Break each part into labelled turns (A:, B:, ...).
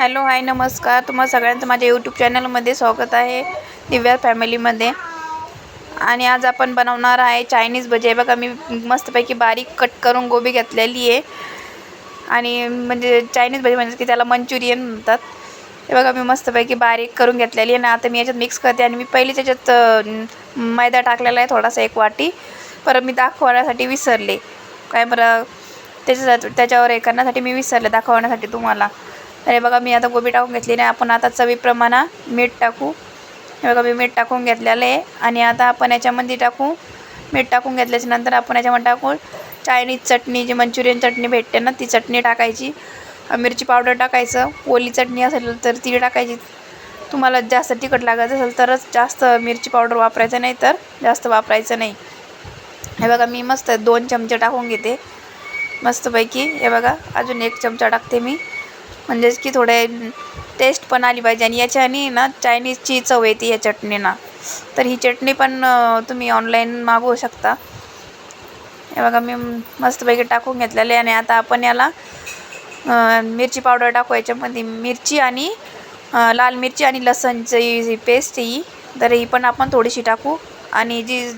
A: Hello hi नमस्कार. तुम्हाला सगळ्यांचं माझ्या यूट्यूब चॅनलमध्ये स्वागत आहे दिव्या फॅमिलीमध्ये. आणि आज आपण बनवणार आहे चायनीज भजी. बघा मी मस्तपैकी बारीक कट करून गोबी घेतलेली आहे. आणि म्हणजे चायनीज भजी म्हणजे की त्याला मंचुरियन म्हणतात. हे बघा मी मस्तपैकी बारीक करून घेतलेली आहे. आणि आता मी याच्यात मिक्स करते. आणि मी पहिलीच याच्यात मैदा टाकलेला आहे थोडासा एक वाटी. परत मी दाखवण्यासाठी विसरले. काय बरं त्याच्या त्याच्यावर हे करण्यासाठी मी विसरले दाखवण्यासाठी तुम्हाला. अरे बघा मी आता गोबी टाकून घेतली नाही. आपण आता चवीप्रमाणे मीठ टाकू. हे बघा मी मीठ टाकून घेतलेलं आहे. आणि आता आपण याच्यामध्ये टाकू. मीठ टाकून घेतल्याच्या नंतर आपण याच्यामध्ये टाकू. चायनीज चटणी जी मंचुरियन चटणी भेटते ना ती चटणी टाकायची. मिरची पावडर टाकायचं. ओली चटणी असेल तर ती टाकायची. तुम्हाला जास्त तिखट लागायचं असेल तरच जास्त मिरची पावडर वापरायचं नाही तर जास्त वापरायचं नाही. हे बघा मी मस्त दोन चमचे टाकून घेते. मस्तपैकी. हे बघा अजून एक चमचा टाकते मी. म्हणजेच की थोडे टेस्ट पण आली पाहिजे. आणि याच्याने ना चायनीजची चव येते या चटणीना तर ही चटणी पण तुम्ही ऑनलाईन मागवू शकता. हे बघा मी मस्तपैकी टाकून घेतलेले आणि आता आपण याला मिरची पावडर टाकू याच्यामध्ये मिरची आणि लाल मिरची आणि लसणची जी पेस्ट ही तर ही पण आपण थोडीशी टाकू. आणि जी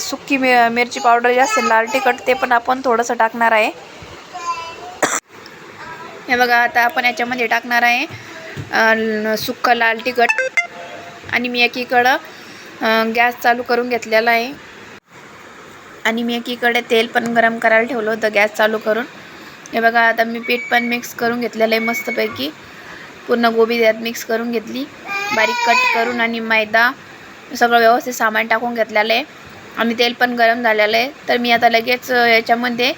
A: सुकी मि मिरची पावडर जी असते लाल तिखट ते पण आपण थोडंसं टाकणार आहे. हे बघा आता आपण याच्यामध्ये टाकणार आहे अं, सुक्कं लाल तिखट. आणि मी एकीकडं गॅस चालू करून घेतलेला आहे. आणि मी एकीकडे तेल पण गरम करायला ठेवलं होतं गॅस चालू करून. हे बघा आता मी पीठ पण मिक्स करून घेतलेलं आहे मस्तपैकी. पूर्ण गोबी त्यात मिक्स करून घेतली. बारीक कट करून आणि मैदा सगळं व्यवस्थित सामान टाकून घेतलेलं आहे. आणि तेल पण गरम झालेलं आहे. तर मी आता लगेच याच्यामध्ये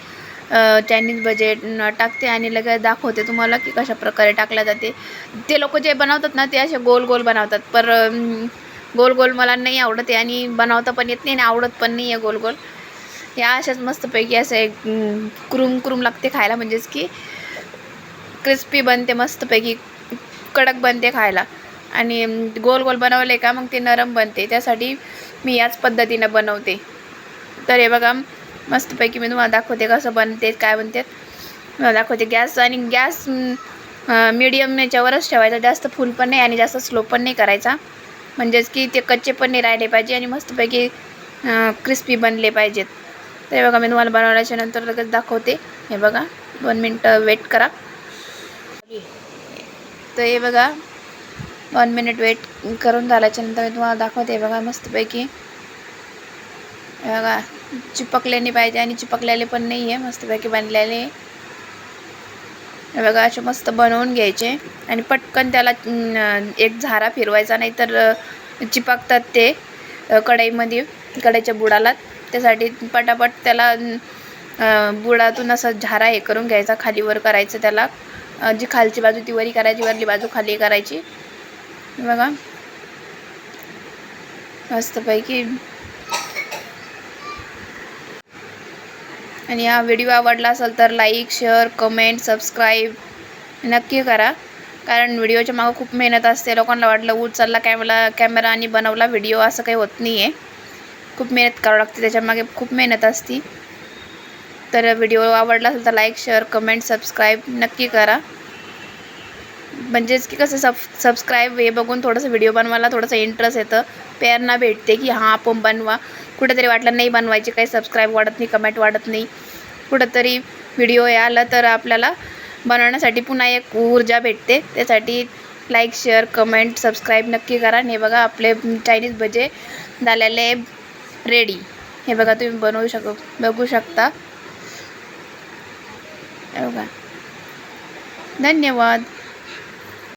A: चायनीज बजेट टाकते आणि लगेच दाखवते तुम्हाला की कशा प्रकारे टाकल्या जाते. ते लोक जे बनवतात ना ते असे गोल गोल बनवतात. पर गोल गोल मला नाही आवडत आहे आणि बनवता पण येत नाही आणि आवडत पण नाही आहे गोल गोल. या अशाच मस्तपैकी असं एक क्रुम क्रुम लागते खायला म्हणजेच की क्रिस्पी बनते मस्तपैकी कडक बनते खायला. आणि गोल गोल बनवले का मग ते नरम बनते. त्यासाठी मी याच पद्धतीनं बनवते. तर हे बघा मस्तपैकी मी तुम्हाला दाखवते कसं बनते काय बनते तुम्हाला दाखवते गॅस आणि गॅस मिडियम याच्यावरच ठेवायचा. जास्त फुल पण नाही आणि जास्त स्लो पण नाही करायचा. म्हणजेच की ते कच्चे पण नाही राहिले पाहिजे आणि मस्तपैकी क्रिस्पी बनले पाहिजेत. तर हे बघा मी तुम्हाला बनवल्याच्या नंतर लगेच दाखवते. हे बघा दोन मिनटं वेट करा. तर हे बघा वन मिनिट वेट करून झाल्याच्यानंतर मी तुम्हाला दाखवते. बघा मस्तपैकी. बघा चिपकले नाही पाहिजे आणि चिपकलेले पण नाही आहे मस्तपैकी बनलेले. बघा असे मस्त बनवून घ्यायचे. आणि पटकन त्याला एक झारा फिरवायचा नाही तर चिपकतात ते कढईमध्ये कढईच्या बुडाला. त्यासाठी पटापट त्याला बुडातून असं झारा हे करून घ्यायचा खालीवर करायचं त्याला. जी खालची बाजू ती वरी करायची वरली बाजू खाली करायची. बघा. मस्तपैकी आणि हा व्हिडिओ आवडला असेल तर लाईक शेअर कमेंट सबस्क्राईब नक्की करा. कारण व्हिडिओच्या मागं खूप मेहनत असते. लोकांना वाटलं उचलला कॅमेरा कॅमेरा आणि बनवला व्हिडिओ असं काही होत नाही आहे खूप मेहनत करावं लागते. त्याच्यामागे खूप मेहनत असते. तर व्हिडिओ आवडला असेल तर लाईक शेअर कमेंट सबस्क्राईब नक्की करा. म्हणजेच की कसं सब सबस्क्राईब हे बघून थोडंसं व्हिडिओ बनवायला थोडंसं इंटरेस्ट येतं. प्रेरणा भेटते की हां आपण बनवा. कुठेतरी वाटलं नाही बनवायची काही सबस्क्राईब वाढत नाही कमेंट वाढत नाही. कुठंतरी व्हिडिओ हे आला तर आपल्याला बनवण्यासाठी पुन्हा एक ऊर्जा भेटते. त्यासाठी लाईक शेअर कमेंट सबस्क्राईब नक्की करा. आणि हे बघा आपले चायनीज भजे झालेले रेडी हे बघा तुम्ही बनवू शक बघू शकता. हे बघा. धन्यवाद.